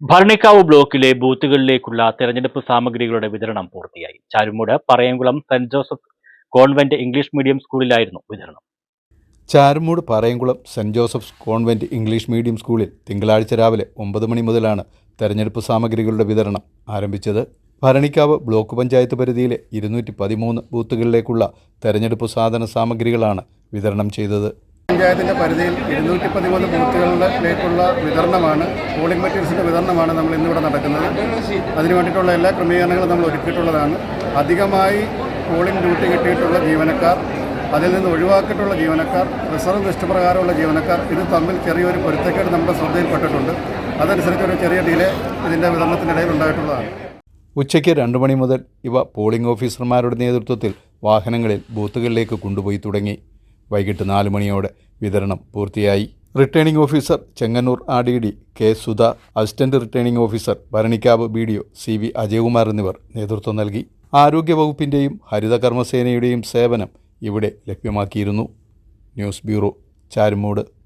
ഭരണിക്കാവ് ബ്ലോക്കിലെ ബൂത്തുകളിലേക്കുള്ള തെരഞ്ഞെടുപ്പ് സാമഗ്രികളുടെ വിതരണം പൂർത്തിയായി. Charummood Parayamkulam saint Joseph convent English medium സ്കൂളിലായിരുന്നു വിതരണം. Charummood Parayamkulam saint Joseph's convent English medium സ്കൂളിൽ തിങ്കളാഴ്ച രാവിലെ ഒമ്പത് മണി മുതലാണ് തെരഞ്ഞെടുപ്പ് സാമഗ്രികളുടെ വിതരണം ആരംഭിച്ചത്. ഭരണിക്കാവ് ബ്ലോക്ക് പഞ്ചായത്ത് പരിധിയിലെ ഇരുന്നൂറ്റി പതിമൂന്ന് ബൂത്തുകളിലേക്കുള്ള തെരഞ്ഞെടുപ്പ് സാധന സാമഗ്രികളാണ് വിതരണം ചെയ്തത്. പഞ്ചായത്തിന്റെ പരിധിയിൽ ഇരുന്നൂറ്റി പതിമൂന്ന് ബൂത്തുകളിലേക്കുള്ള വിതരണമാണ് പോളിംഗ് മെറ്റീരിയൽസിന്റെ വിതരണമാണ് നമ്മൾ ഇന്നിവിടെ നടക്കുന്നത്. അതിനു വേണ്ടിയിട്ടുള്ള എല്ലാ ക്രമീകരണങ്ങളും നമ്മൾ ഒരുക്കിയിട്ടുള്ളതാണ്. അധികമായി പോളിംഗ് ഡ്യൂട്ടി കിട്ടിയിട്ടുള്ള ജീവനക്കാർ അതിൽ നിന്ന് ഒഴിവാക്കിയിട്ടുള്ള ജീവനക്കാർ റിസർവ് ലിസ്റ്റ് പ്രകാരമുള്ള ജീവനക്കാർ ഇത് തമ്മിൽ ചെറിയൊരു പൊരുത്തക്കേട് നമ്മുടെ ശ്രദ്ധയിൽപ്പെട്ടിട്ടുണ്ട്. അതനുസരിച്ച് ഒരു ചെറിയ ഡിലേ ഇതിന്റെ വിതരണത്തിനിടയിൽ ഉണ്ടായിട്ടുള്ളതാണ്. ഉച്ചയ്ക്ക് രണ്ട് മണി മുതൽ ഇവ പോളിംഗ് ഓഫീസർമാരുടെ നേതൃത്വത്തിൽ വാഹനങ്ങളിൽ ബൂത്തുകളിലേക്ക് കൊണ്ടുപോയി തുടങ്ങി. വൈകിട്ട് നാല് മണിയോടെ വിതരണം പൂർത്തിയായി. Returning officer Chengannur R D D K Sudha assistant returning officer Bharanikkavu B D O C V Ajayakumar എന്നിവർ നേതൃത്വം നൽകി. ആരോഗ്യവകുപ്പിന്റെയും ഹരിതകർമ്മസേനയുടെയും സേവനം ഇവിടെ ലഭ്യമാക്കിയിരുന്നു. News bureau Charummood.